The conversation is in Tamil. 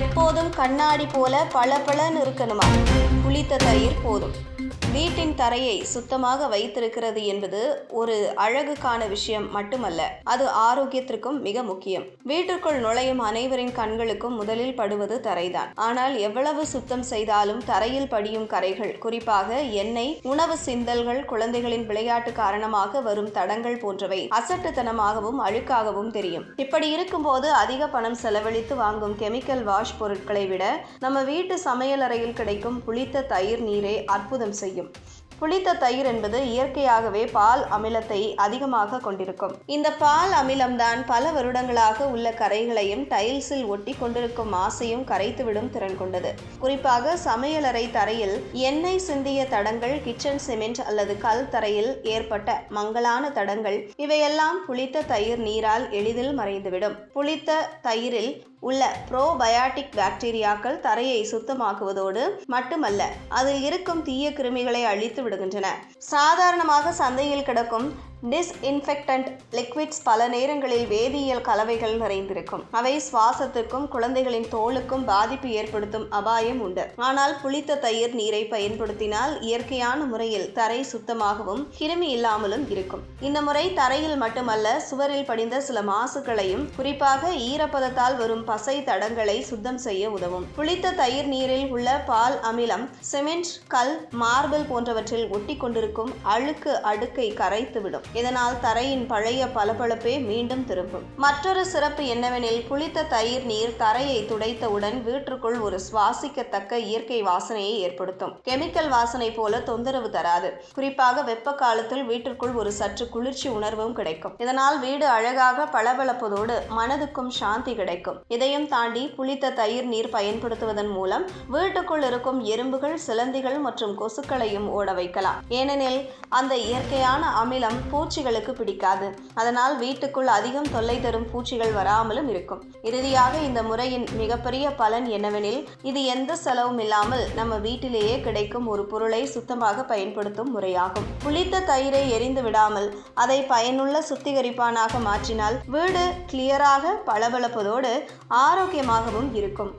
எப்போதும் கண்ணாடி போல பளபளன்னு இருக்கணுமா? புளித்த தயிர் போதும். வீட்டின் தரையை சுத்தமாக வைத்திருக்கிறது என்பது ஒரு அழகுக்கான விஷயம் மட்டுமல்ல. அது ஆரோக்கியத்திற்கும் மிக முக்கியம். வீட்டிற்குள் நுழையும் அனைவரின் கண்களுக்கும் முதலில் படுவது தரைதான். ஆனால் எவ்வளவு சுத்தம் செய்தாலும் தரையில் படியும் கரைகள் குறிப்பாக எண்ணெய் உணவு சிந்தல்கள் குழந்தைகளின் விளையாட்டு காரணமாக வரும் தடங்கள் போன்றவை அசட்டுத்தனமாகவும் அழுக்காகவும் தெரியும். இப்படி இருக்கும்போது அதிக பணம் செலவழித்து வாங்கும் கெமிக்கல் வாஷ் பொருட்களை விட நம்ம வீட்டு சமையலறையில் கிடைக்கும் புளித்த தயிர் நீரே அற்புதம் செய்யும். exemplos. புளித்த தயிர் என்பது இயற்கையாகவே பால் அமிலத்தை அதிகமாக கொண்டிருக்கும். இந்த பால் அமிலம்தான் பல வருடங்களாக உள்ள கரைகளையும் டைல்ஸில் ஒட்டி கொண்டிருக்கும் மாசையும் கரைத்துவிடும் திறன் கொண்டது. குறிப்பாக சமையலறை தரையில் எண்ணெய் சிந்திய தடங்கள் கிச்சன் சிமெண்ட் அல்லது கல் தரையில் ஏற்பட்ட மங்கலான தடங்கள் இவையெல்லாம் புளித்த தயிர் நீரால் எளிதில் மறைந்துவிடும். புளித்த தயிரில் உள்ள ப்ரோபயாட்டிக் பாக்டீரியாக்கள் தரையை சுத்தமாக்குவதோடு மட்டுமல்ல அதில் இருக்கும் தீய கிருமிகளை அழித்து விடுகின்றன சாதாரணமாக சந்தையில் கிடக்கும் டிஸ்இன்ஃபெக்டன்ட் லிக்விட்ஸ் பல நேரங்களில் வேதியியல் கலவைகள் நிறைந்திருக்கும். அவை சுவாசத்திற்கும் குழந்தைகளின் தோலுக்கும் பாதிப்பு ஏற்படுத்தும் அபாயம் உண்டு. ஆனால் புளித்த தயிர் நீரை பயன்படுத்தினால் இயற்கையான முறையில் தரை சுத்தமாகவும் கிருமி இல்லாமலும் இருக்கும். இந்த முறை தரையில் மட்டுமல்ல சுவரில் படிந்த சில மாசுக்களையும் குறிப்பாக ஈரப்பதத்தால் வரும் பசை தடங்களை சுத்தம் செய்ய உதவும். புளித்த தயிர் நீரில் உள்ள பால் அமிலம் சிமெண்ட் கல் மார்பிள் போன்றவற்றில் ஒட்டி கொண்டிருக்கும் அழுக்கு அடுக்கை கரைத்துவிடும். இதனால் தரையின் பழைய பளபளப்பே மீண்டும் திரும்பும். மற்றொரு சிறப்பு என்னவெனில் புளித்த தயிர் நீர் தரையை துடைத்தவுடன் வீட்டிற்குள் ஒரு சுவாசிக்கத்தக்க இயற்கை வாசனையை ஏற்படுத்தும். கெமிக்கல் வாசனை போல தொந்தரவு தராது. குறிப்பாக வெப்ப காலத்தில் வீட்டிற்குள் ஒரு சற்று குளிர்ச்சி உணர்வும் கிடைக்கும். இதனால் வீடு அழகாக பளபளப்பதோடு மனதுக்கும் சாந்தி கிடைக்கும். இதையும் தாண்டி புளித்த தயிர் நீர் பயன்படுத்துவதன் மூலம் வீட்டுக்குள் இருக்கும் எறும்புகள் சிலந்திகள் மற்றும் கொசுக்களையும் ஓட வைக்கலாம். ஏனெனில் அந்த இயற்கையான அமிலம் பூச்சிகளுக்கு பிடிக்காது. அதனால் வீட்டுக்குள் அதிகம் தொல்லை தரும் பூச்சிகள் வராமலும் இருக்கும். இறுதியாக இந்த முறையின் மிகப்பெரிய பலன் என்னவெனில் இது எந்த செலவும் இல்லாமல் நம்ம வீட்டிலேயே கிடைக்கும் ஒரு பொருளை சுத்தமாக பயன்படுத்தும் முறையாகும். புளித்த தயிரை எரிந்து விடாமல் அதை பயனுள்ள சுத்திகரிப்பானாக மாற்றினால் வீடு கிளியராக பளபளப்பதோடு ஆரோக்கியமாகவும் இருக்கும்.